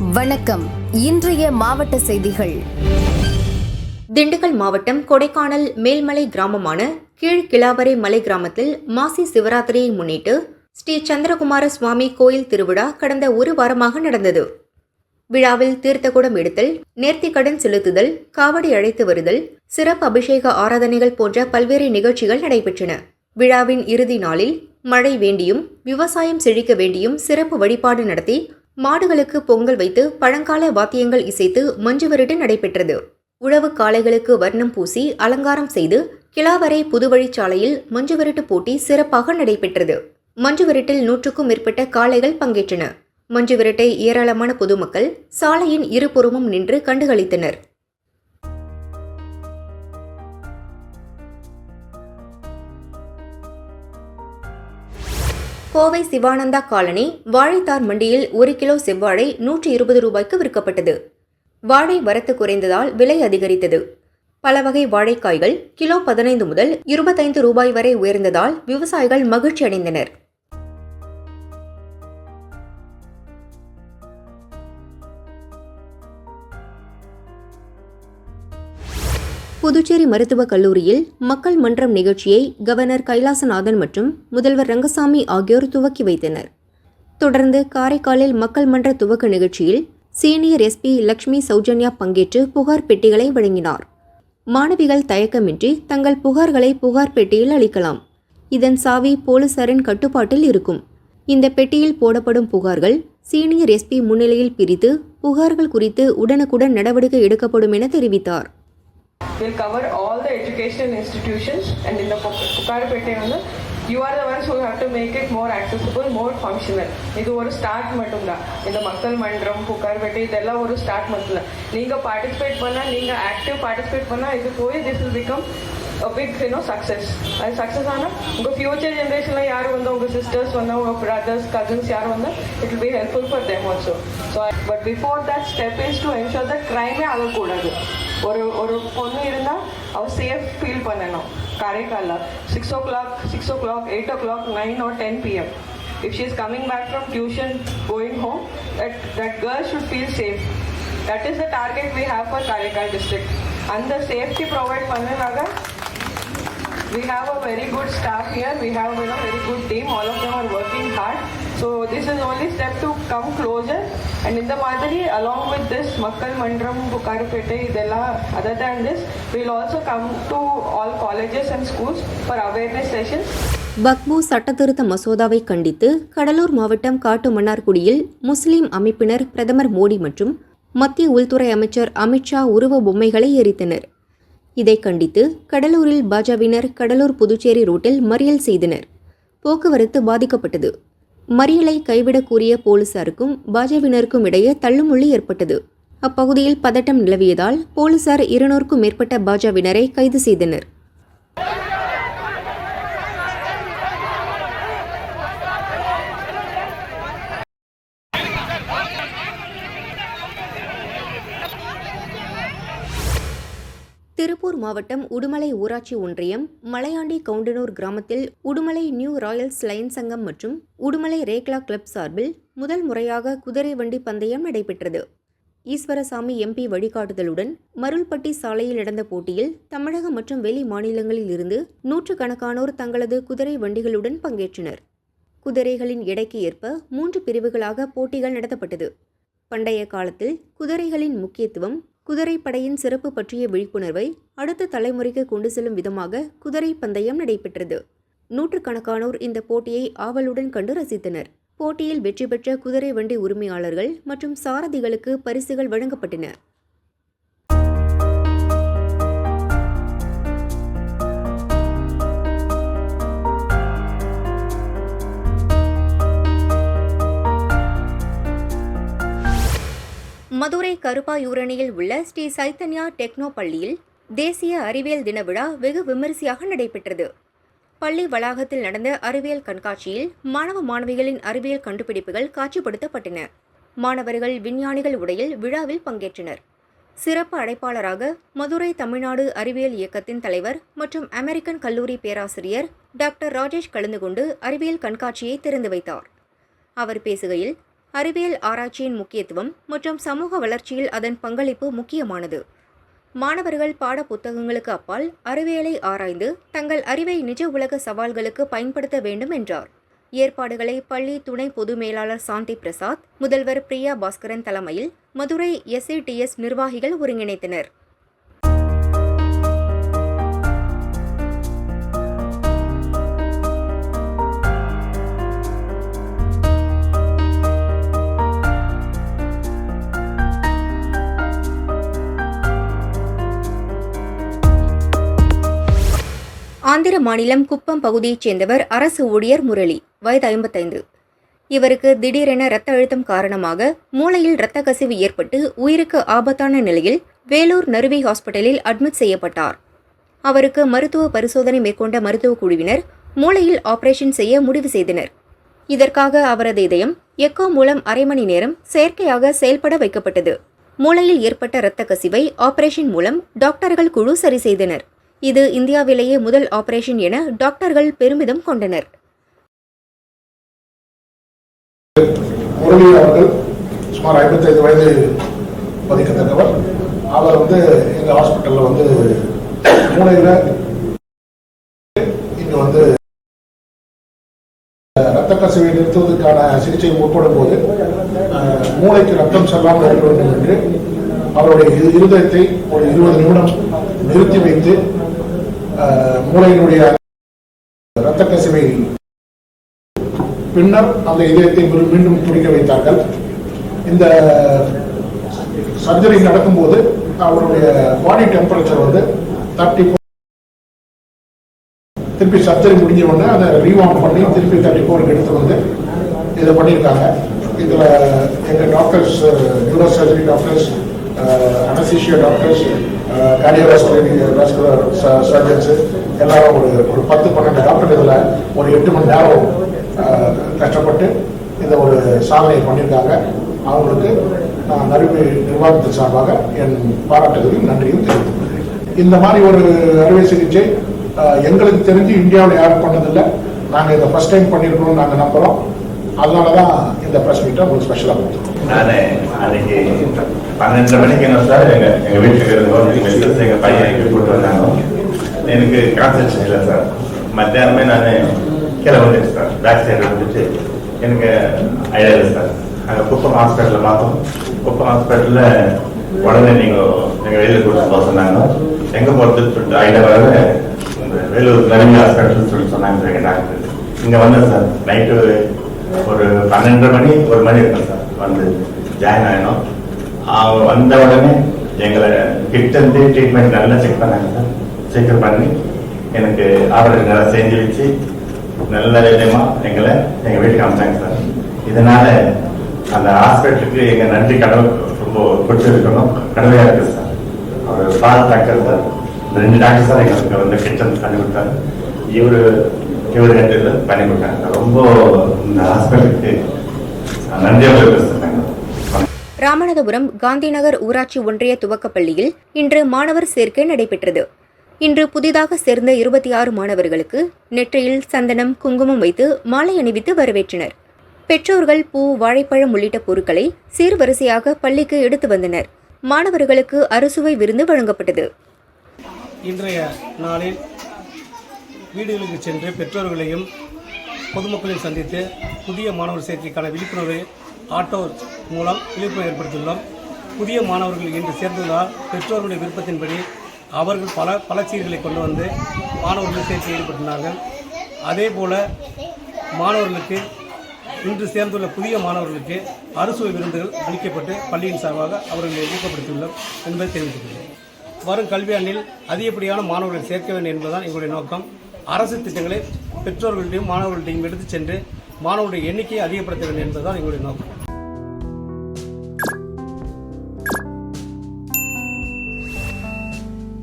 வணக்கம். இன்றைய மாவட்ட செய்திகள். திண்டுக்கல் மாவட்டம் கொடைக்கானல் மேல்மலை கிராமமான கீழ்கிளாவரை மலை கிராமத்தில் மாசி சிவராத்திரியை முன்னிட்டு ஸ்ரீ சந்திரகுமார சுவாமி கோயில் திருவிழா கடந்த ஒரு வாரமாக நடந்தது. விழாவில் தீர்த்தகுடம் எடுத்தல் நேர்த்திக்கடன் செலுத்துதல் காவடி அழைத்து வருதல் சிறப்பு அபிஷேக ஆராதனைகள் போன்ற பல்வேறு நிகழ்ச்சிகள் நடைபெற்றன. விழாவின் இறுதி நாளில் மழை வேண்டியும் விவசாயம் செழிக்க வேண்டியும் சிறப்பு வழிபாடு நடத்தி மாடுகளுக்கு பொங்கல் வைத்து பழங்கால வாத்தியங்கள் இசைத்து மஞ்சுவருட்டு நடைபெற்றது. உழவு காளைகளுக்கு வர்ணம் பூசி அலங்காரம் செய்து கிளாவரை புதுவழிச்சாலையில் மஞ்சுவரட்டு போட்டி சிறப்பாக நடைபெற்றது. மஞ்சுவரட்டில் நூற்றுக்கும் மேற்பட்ட காளைகள் பங்கேற்றன. மஞ்சுவிரட்டை ஏராளமான பொதுமக்கள் சாலையின் இருபுறமும் நின்று கண்டுகளித்தனர். கோவை சிவானந்தா காலனி வாழைத்தார் மண்டியில் ஒரு கிலோ செவ்வாழை நூற்றி இருபது ரூபாய்க்கு விற்கப்பட்டது. வாழை வரத்து குறைந்ததால் விலை அதிகரித்தது. பல வகை வாழைக்காய்கள் கிலோ பதினைந்து முதல் இருபத்தைந்து ரூபாய் வரை உயர்ந்ததால் விவசாயிகள் மகிழ்ச்சி அடைந்தனர் புதுச்சேரி மருத்துவக் கல்லூரியில் மக்கள் மன்றம் நிகழ்ச்சியை கவர்னர் கைலாசநாதன் மற்றும் முதல்வர் ரங்கசாமி ஆகியோர் துவக்கி வைத்தனர். தொடர்ந்து காரைக்காலில் மக்கள் மன்ற துவக்க நிகழ்ச்சியில் சீனியர் எஸ்பி லக்ஷ்மி சௌஜன்யா பங்கேற்று புகார் பெட்டிகளை வழங்கினார். மாணவிகள் தயக்கமின்றி தங்கள் புகார்களை புகார் பெட்டியில் அளிக்கலாம். இதன் சாவி போலீசாரின் கட்டுப்பாட்டில் இருக்கும். இந்த பெட்டியில் போடப்படும் புகார்கள் சீனியர் எஸ்பி முன்னிலையில் பிரித்து புகார்கள் குறித்து உடனுக்குடன் நடவடிக்கை எடுக்கப்படும் என தெரிவித்தார். Will cover all the educational institutions and in the வந்து you are the ones who how to make it more accessible, more functional இது ஒரு ஸ்டார்ட் மட்டும்தான். இந்த மக்கள் மன்றம் புகார்பேட்டை இதெல்லாம் ஒரு ஸ்டார்ட் மட்டும்தான். நீங்கள் பார்ட்டிசிபேட் பண்ணால் நீங்கள் ஆக்டிவ் பார்ட்டிசிபேட் பண்ணால் இது போய் this will become big you know success அது சக்ஸஸ் ஆனால் உங்கள் ஃபியூச்சர் ஜென்ரேஷனில் யார் வந்து உங்கள் சிஸ்டர்ஸ் வந்து உங்கள் பிரதர்ஸ் கசின்ஸ் யார் வந்து it will be helpful for them also so but before that step is to ensure that க்ரைமே ஆகக்கூடாது. ஒரு ஒரு பொண்ணு இருந்தால் அவள் சேஃப் ஃபீல் பண்ணணும் காரைக்காலில் six o'clock six o'clock eight o'clock nine or ten PM if she is coming back from tuition going home that that girl should feel safe that is the target we have for Karaikal district and the safety provide பண்ணனாக we have a very good staff here we have you know very good team all of them are working hard so this is only step to come closer and இந்த மாதிரி along with this மக்கள் மன்றம் புகாருப்பேட்டை இதெல்லாம் other then this will also come to all colleges and schools for awareness sessions. வக்பு சட்டத்திருத்த மசோதாவை கண்டித்து கடலூர் மாவட்டம் காட்டுமன்னார்குடியில் முஸ்லிம் அமைப்பினர் பிரதமர் மோடி மற்றும் மத்திய உள்துறை அமைச்சர் அமித்ஷா உருவ பொம்மைகளை எரித்தனர். இதை கண்டித்து கடலூரில் பாஜவினர் கடலூர் புதுச்சேரி ரோட்டில் மறியல் செய்தனர். போக்குவரத்து பாதிக்கப்பட்டது. மறியலை கைவிடக் கூறிய போலீசாருக்கும் பாஜவினருக்கும் இடையே தள்ளுமுள்ளி ஏற்பட்டது. அப்பகுதியில் பதட்டம் நிலவியதால் போலீசார் இருநூறுக்கும் மேற்பட்ட பாஜவினரை கைது செய்தனர். திருப்பூர் மாவட்டம் உடுமலை ஊராட்சி ஒன்றியம் மலையாண்டி கவுண்டனூர் கிராமத்தில் உடுமலை நியூ ராயல்ஸ் லயன் சங்கம் மற்றும் உடுமலை ரேக்லா கிளப் சார்பில் முதல் முறையாக குதிரை வண்டி பந்தயம் நடைபெற்றது. ஈஸ்வரசாமி எம்பி வழிகாட்டுதலுடன் மருள்பட்டி சாலையில் நடந்த போட்டியில் தமிழகம் மற்றும் வெளி மாநிலங்களில் இருந்து நூற்றுக்கணக்கானோர் தங்களது குதிரை வண்டிகளுடன் பங்கேற்றனர். குதிரைகளின் எடைக்கு ஏற்ப மூன்று பிரிவுகளாக போட்டிகள் நடத்தப்பட்டது. பண்டைய காலத்தில் குதிரைகளின் முக்கியத்துவம் குதிரைப்படையின் சிறப்பு பற்றிய விழிப்புணர்வை அடுத்த தலைமுறைக்கு கொண்டு செல்லும் விதமாக குதிரை பந்தயம் நடைபெற்றது. நூற்றுக்கணக்கானோர் இந்த போட்டியை ஆவலுடன் கண்டு ரசித்தனர். போட்டியில் வெற்றி பெற்ற குதிரை வண்டி உரிமையாளர்கள் மற்றும் சாரதிகளுக்கு பரிசுகள் வழங்கப்பட்டன. மதுரை கருப்பாயூரணியில் உள்ள ஸ்ரீ சைத்தன்யா டெக்னோ பள்ளியில் தேசிய அறிவியல் தின விழா வெகு விமரிசையாக நடைபெற்றது. பள்ளி வளாகத்தில் நடந்த அறிவியல் கண்காட்சியில் மாணவ மாணவிகளின் அறிவியல் கண்டுபிடிப்புகள் காட்சிப்படுத்தப்பட்டன. மாணவர்கள் விஞ்ஞானிகள் உடையில் விழாவில் பங்கேற்றனர். சிறப்பு அழைப்பாளராக மதுரை தமிழ்நாடு அறிவியல் இயக்கத்தின் தலைவர் மற்றும் அமெரிக்கன் கல்லூரி பேராசிரியர் டாக்டர் ராஜேஷ் கலந்து கொண்டு அறிவியல் கண்காட்சியை திறந்து வைத்தார். அவர் பேசுகையில் அறிவியல் ஆராய்ச்சியின் முக்கியத்துவம் மற்றும் சமூக வளர்ச்சியில் அதன் பங்களிப்பு முக்கியமானது. மாணவர்கள் பாட புத்தகங்களுக்கு அப்பால் அறிவியலை ஆராய்ந்து தங்கள் அறிவை நிஜ உலக சவால்களுக்கு பயன்படுத்த வேண்டும் என்றார். ஏற்பாடுகளை பள்ளி துணை பொது மேலாளர் சாந்தி பிரசாத் முதல்வர் பிரியா பாஸ்கரன் தலைமையில் மதுரை எஸ்ஏடிஎஸ் நிர்வாகிகள் ஒருங்கிணைத்தனர். ஆந்திர மாநிலம் குப்பம் பகுதியைச் சேர்ந்தவர் அரசு ஊழியர் முரளி. வயது ஐம்பத்தைந்து. இவருக்கு திடீரென இரத்த அழுத்தம் காரணமாக மூளையில் இரத்த கசிவு ஏற்பட்டு உயிருக்கு ஆபத்தான நிலையில் வேலூர் நறுவை ஹாஸ்பிட்டலில் அட்மிட் செய்யப்பட்டார். அவருக்கு மருத்துவ பரிசோதனை மேற்கொண்ட மருத்துவ குழுவினர் மூளையில் ஆபரேஷன் செய்ய முடிவு செய்தனர். இதற்காக அவரது இதயம் எக்கோ மூலம் அரை மணி நேரம் செயற்கையாக செயல்பட வைக்கப்பட்டது. மூளையில் ஏற்பட்ட இரத்த கசிவை ஆபரேஷன் மூலம் டாக்டர்கள் குழு சரி செய்தனர். இது இந்தியாவிலேயே முதல் ஆபரேஷன் என டாக்டர்கள் பெருமிதம் கொண்டனர். முரளி அவர்கள் சுமார் ஐம்பத்தைந்து வயது மதிக்கத்தக்கவர். அவர் வந்து எங்க ஹாஸ்பிட்டல்ல வந்து மூளையில இங்க வந்து ரத்த கசிவை நிறுத்துவதற்கான சிகிச்சை முற்படும் போது மூளைக்கு ரத்தம் செல்லாமல் இருக்க வேண்டும் என்று அவருடைய இருதயத்தை ஒரு இருபது நிமிடம் நிறுத்தி வைத்து மூளையினுடைய ரத்த கசிவை பின்னர் அந்த இதயத்தை மீண்டும் துடிக்க வைத்தார்கள். இந்த சர்ஜரி நடக்கும்போது அவருடைய பாடி டெம்பரேச்சர் வந்து தேர்ட்டி திருப்பி சர்ஜரி முடிஞ்ச உடனே அதை ரீவார்ம் பண்ணி திருப்பி தேர்ட்டி ஃபோருக்கு எடுத்து வந்து இதை பண்ணியிருக்காங்க. இதில் எங்கள் doctors neuro surgery doctors anaesthesia doctors cardiovascular surgeons எல்லாரும் ஒரு ஒரு பத்து பன்னெண்டு டாக்டர் இதில் ஒரு எட்டு மணி நேரம் கஷ்டப்பட்டு இந்த ஒரு சாதனையை பண்ணியிருக்காங்க. அவங்களுக்கு நான் அறுவை நிர்வாகத்தின் சார்பாக என் பாராட்டுகளையும் நன்றியும் தெரிவித்துக் கொள்கிறேன் இந்த மாதிரி ஒரு அறுவை சிகிச்சை எங்களுக்கு தெரிஞ்சு இந்தியாவில் யாரும் பண்ணதில்லை. நாங்கள் இதை ஃபர்ஸ்ட் டைம் பண்ணியிருக்கணும்னு நாங்கள் நம்புகிறோம் அதனால தான் இந்த ப்ரெஸ் மீட்டை உங்களுக்கு ஸ்பெஷலாக கொடுத்துருக்கோம் நான் அன்னைக்கு பன்னெண்டு மணிக்கு என்ன சார் எங்க எங்க வீட்டுக்கு இருந்து எங்க பையன் இங்க கூட்டு வந்தாங்க. எனக்கு கான்சன்ட்ரேஷன் இல்லை சார். மத்தியானமே நான் கீழே வந்துட்டேன் சார். பேக் சைடு வந்துட்டு எனக்கு ஐடியா இல்லை சார். அங்கே குப்பம் ஹாஸ்பிட்டலில் பார்த்தோம். குப்பம் ஹாஸ்பிட்டலில் உடனே நீங்கள் எங்கள் வெளியில் கூட்டு போக சொன்னாங்க. எங்கே போகிறதுன்னு சொல்லிட்டு ஐடியா வர இந்த வேலூர் நவீன ஹாஸ்பிட்டல் சொல்லி சொன்னாங்க எங்கள் டாக்டர் இங்கே வந்தேன் சார். நைட்டு ஒரு பன்னெண்டு மணி ஒரு மணி இருக்கும் சார். வந்து ஜாயின் ஆயிடும் அவங்க வந்த உடனே எங்களை கிட்ட இருந்து ட்ரீட்மெண்ட் நல்லா செக் பண்ணாங்க சார். செக் பண்ணி எனக்கு ஆபரேஷன் நல்லா செஞ்சு வச்சு நல்ல விதமா எங்களை எங்கள் வீட்டுக்கு அனுப்பிச்சாங்க சார். இதனால அந்த ஹாஸ்பிட்டலுக்கு எங்கள் நன்றி கடவுள் ரொம்ப கொடுத்துருக்கணும். கடமையா இருக்கு சார். அவர் பால் டாக்டர் சார். இந்த ரெண்டு டாக்டர் சார் எங்களுக்கு வந்து கிச்சன் பண்ணி கொடுத்தாரு. இவரு இவர் ரெண்டு இது பண்ணி கொடுத்தாங்க ரொம்ப இந்த ஹாஸ்பிட்டலுக்கு நன்றியாக ராமநாதபுரம் காந்திநகர் ஊராட்சி ஒன்றிய துவக்கப்பள்ளியில் இன்று மாணவர் சேர்க்கை நடைபெற்றது. இன்று புதிதாக சேர்ந்த இருபத்தி ஆறு மாணவர்களுக்கு நெற்றியில் சந்தனம் குங்குமம் வைத்து மாலை அணிவித்து வரவேற்றனர். பெற்றோர்கள் பூ வாழைப்பழம் உள்ளிட்ட பொருட்களை சீர்வரிசையாக பள்ளிக்கு எடுத்து வந்தனர். மாணவர்களுக்கு அறுசுவை விருந்து வழங்கப்பட்டது. இன்றைய நாளில் வீடுகளுக்கு சென்று பெற்றோர்களையும் பொதுமக்களையும் சந்தித்து புதிய மாணவர் சேர்க்கைக்கான விழிப்புணர்வை ஆட்டோ மூலம் விழிப்புணர்வு ஏற்படுத்தியுள்ளோம். புதிய மாணவர்கள் இன்று சேர்ந்ததால் பெற்றோர்களுடைய விருப்பத்தின்படி அவர்கள் பல பல சீர்களை கொண்டு வந்து மாணவர்கள் சேர்க்கை ஈடுபட்டினார்கள் அதே போல மாணவர்களுக்கு இன்று சேர்ந்துள்ள புதிய மாணவர்களுக்கு அறுசுவை விருந்துகள் அளிக்கப்பட்டு பள்ளியின் சார்பாக அவர்களை ஊக்கப்படுத்தியுள்ளோம் என்பதை தெரிவித்துள்ளேன் வரும் கல்வியாண்டில் அதிகப்படியான மாணவர்களை சேர்க்க வேண்டும் என்பதுதான் எங்களுடைய நோக்கம். அரசு திட்டங்களை பெற்றோர்கள்டையும் மாணவர்கள்டையும் எடுத்துச் சென்று மாணவர்களுடைய எண்ணிக்கையை அதிகப்படுத்த வேண்டும் என்பதுதான் எங்களுடைய நோக்கம்.